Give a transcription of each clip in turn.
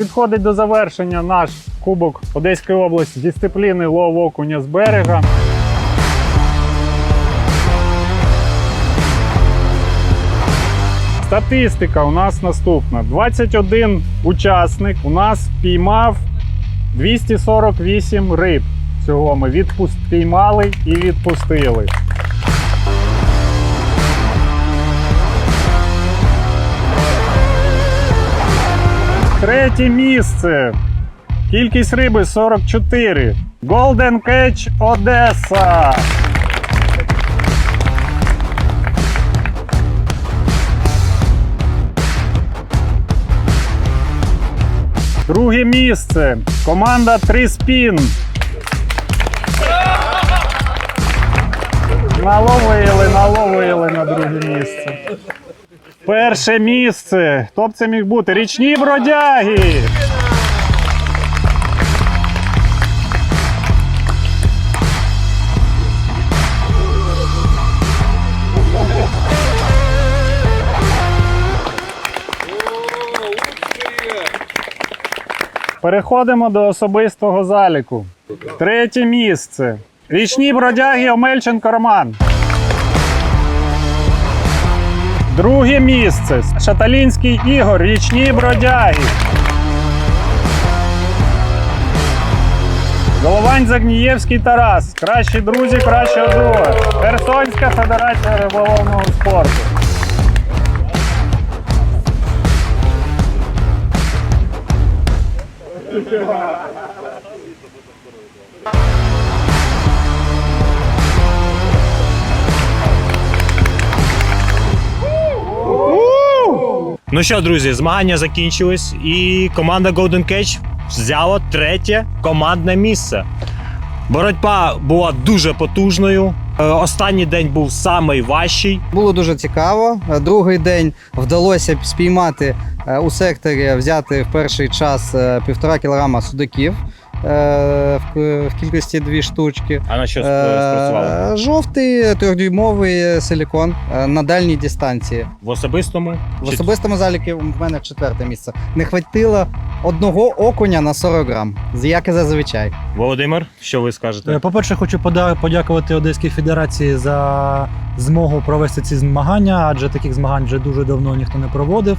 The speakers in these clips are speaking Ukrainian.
Підходить до завершення наш Кубок Одеської області дисципліни лов окуня з берега. Статистика у нас наступна: 21 учасник у нас піймав 248 риб. Цього ми відпуст... і відпустили. Третє місце. Кількість риби 44. Golden Catch Одеса. Друге місце. Команда Тріспін. Наловили, наловили на друге місце. Перше місце. Хто б це міг бути? Річні бродяги. Переходимо до особистого заліку. Третє місце. Річні бродяги Омельченко Роман. Друге місце. Шаталінський Ігор. Річні бродяги. Головань Загнієвський Тарас. Кращі друзі, кращого друга. Херсонська федерація риболовного спорту. Ну що, друзі, змагання закінчились, і команда Golden Catch взяла третє командне місце. Боротьба була дуже потужною. Е, Останній день був самий важчий. Було дуже цікаво. Е, Другий день вдалося спіймати е, у секторі, взяти в перший час півтора кілограма судаків в в кількості дві штучки. А на що Е, спрацювали? Жовтий трьохдюймовий силікон е, на дальній дистанції. В особистому? В Чи- особистому заліку в мене четверте місце. Не хватило одного окуня на 40 грам, як і зазвичай. Володимир, що ви скажете? Е, По-перше, хочу подякувати Одеській Федерації за змогу провести ці змагання, адже таких змагань вже дуже давно ніхто не проводив.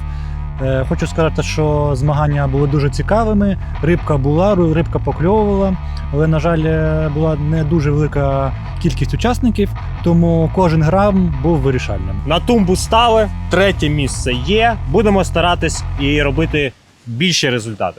Е, Хочу сказати, що змагання були дуже цікавими. Рибка була, рибка покльовувала, але, на жаль, е, була не дуже велика кількість учасників, тому кожен грам був вирішальним. На тумбу стали, третє місце є. Будемо старатись і робити більші результати.